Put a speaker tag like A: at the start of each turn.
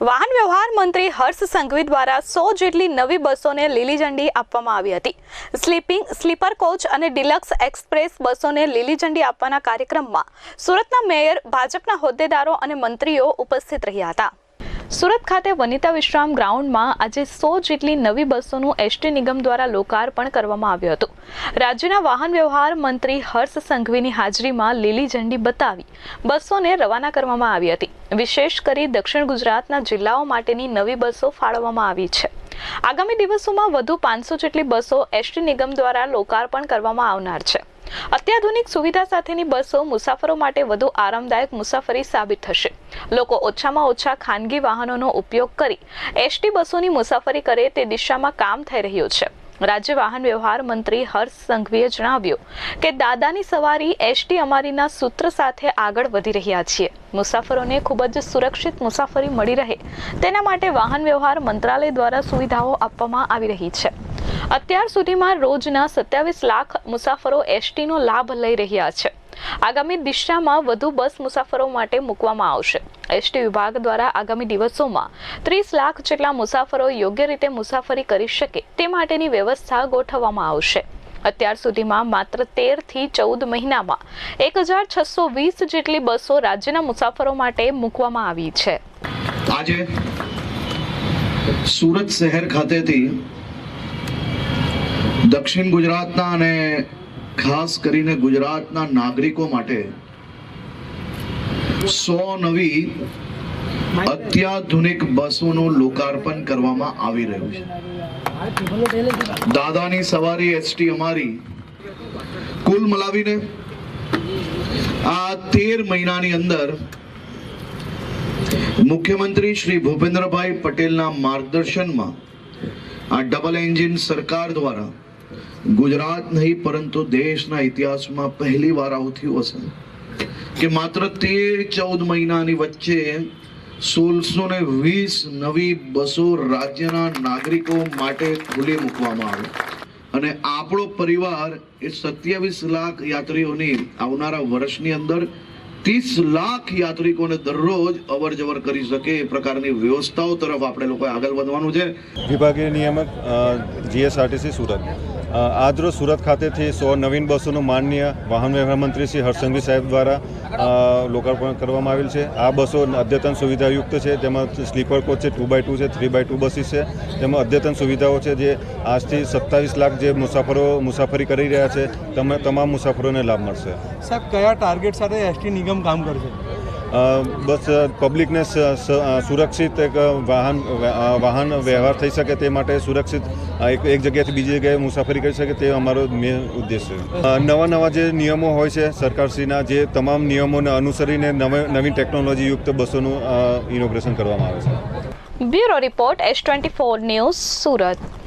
A: વાહન વ્યવહાર મંત્રી હર્ષ સંઘવી દ્વારા સો જેટલી નવી બસોને લીલી ઝંડી આપવામાં આવી હતી. સ્લીપિંગ, સ્લીપર કોચ અને ડિલક્સ એક્સપ્રેસ બસોને લીલી ઝંડી આપવાના કાર્યક્રમમાં સુરતના મેયર, ભાજપના હોદ્દેદારો અને મંત્રીઓ ઉપસ્થિત રહ્યા હતા. સુરત ખાતે વનિતા વિશ્રામ ગ્રાઉન્ડમાં આજે સો જેટલી નવી બસોનું એસટી નિગમ દ્વારા લોકાર્પણ કરવામાં આવ્યું હતું. રાજ્યના વાહન વ્યવહાર મંત્રી હર્ષ સંઘવીની હાજરીમાં લીલી ઝંડી બતાવી બસોને રવાના કરવામાં આવી હતી. વિશેષ કરી દક્ષિણ ગુજરાતના જિલ્લાઓ માટેની નવી બસો ફાળવવામાં આવી છે. આગામી દિવસોમાં વધુ પાંચસો જેટલી બસો એસટી નિગમ દ્વારા લોકાર્પણ કરવામાં આવનાર છે. અત્યાધુનિક સુવિધા સાથેની બસો મુસાફરો માટે વધુ આરામદાયક મુસાફરી સાબિત થશે. લોકો ઓછામાં ઓછા ખાનગી વાહનોનો ઉપયોગ કરી એસટી બસોની મુસાફરી કરે તે દિશામાં કામ થઈ રહ્યું છે. રાજ્ય વાહન વ્યવહાર મંત્રી હર્ષ સંઘવીએ જણાવ્યું કે દાદાની સવારી એસટી અમારીના સૂત્ર સાથે આગળ વધી રહ્યા છીએ. મુસાફરોને ખૂબ જ સુરક્ષિત મુસાફરી મળી રહે. તેના માટે વાહન વ્યવહાર મંત્રાલય દ્વારા સુવિધાઓ આપવામાં આવી રહી છે. અત્યાર સુધીમાં રોજના સત્યાવીસ લાખ મુસાફરો એસટીનો લાભ લઈ રહ્યા છે. આગામી દિશામાં વધુ બસ મુસાફરો માટે મૂકવામાં આવશે. એસટી વિભાગ દ્વારા આગામી દિવસોમાં ત્રીસ લાખ જેટલા મુસાફરો યોગ્ય રીતે મુસાફરી કરી શકે તે માટેની વ્યવસ્થા ગોઠવવામાં આવશે. અત્યાર સુધીમાં માત્ર તેરથી ચૌદ મહિનામાં એક હજાર છસો વીસ જેટલી બસો રાજ્યના મુસાફરો માટે મૂકવામાં આવી છે.
B: આજે સુરત શહેર ખાતેથી દક્ષિણ ગુજરાતના અને ખાસ કરીને ગુજરાતના નાગરિકો માટે સો નવી અત્યાધુનિક બસોનું લોકાર્પણ કરવામાં આવી રહ્યું છે. દાદાની સવારી એસટી અમારી કુલ મલાવીને આ તેર મહિનાની અંદર મુખ્યમંત્રી શ્રી ભૂપેન્દ્રભાઈ પટેલના માર્ગદર્શનમાં આ ડબલ એન્જિન સરકાર દ્વારા ગુજરાત નહીં, પરંતુ દેશના ઇતિહાસમાં પહેલી વાર આવું થયું હશે. કે માત્ર તેર ચૌદ મહિનાની વચ્ચે સોળસો ને વીસ નવી બસો રાજ્યના નાગરિકો માટે ખુલ્લી મૂકવામાં આવી. અને આપણો પરિવાર એ સત્યાવીસ લાખ યાત્રીઓની આવનારા વર્ષની અંદર ત્રીસ લાખ યાત્રિકોને દરરોજ અવર જવર કરી શકે એ પ્રકારની વ્યવસ્થાઓ તરફ આપણે લોકોએ આગળ વધવાનું છે.
C: વિભાગીય નિયામક જીએસઆરટીસી સુરત. આજરોજ સુરત ખાતેથી સો નવીન બસોનું માનનીય વાહન વ્યવહાર મંત્રી શ્રી હર્ષંઘવી સાહેબ દ્વારા લોકાર્પણ કરવામાં આવેલ છે. આ બસો અદ્યતન સુવિધાયુક્ત છે, તેમાં સ્લીપર કોચ છે, ટુ બાય ટુ છે, થ્રી બાય ટુ બસીસ છે. તેમાં અદ્યતન સુવિધાઓ છે જે આજથી સત્તાવીસ લાખ જે મુસાફરો, મુસાફરી કરી રહ્યા છે, તમે તમામ મુસાફરોને લાભ મળશે.
D: સાહેબ, કયા ટાર્ગેટ સાથે એસટી નિગમ કામ કરશે?
C: બસ પબ્લિકને સુરક્ષિત એક વાહન વાહન વ્યવહાર થઈ શકે તે માટે સુરક્ષિત એક એક જગ્યાએથી બીજી જગ્યાએ મુસાફરી કરી શકે તે અમારો મેન ઉદ્દેશ છે. નવા નવા જે નિયમો હોય છે સરકારશ્રીના, જે તમામ નિયમોને અનુસરીને નવી નવી ટેકનોલોજીયુક્ત બસોનું ઇનોગ્રેશન કરવામાં આવે છે.
A: Bureau report S twenty four news Surat.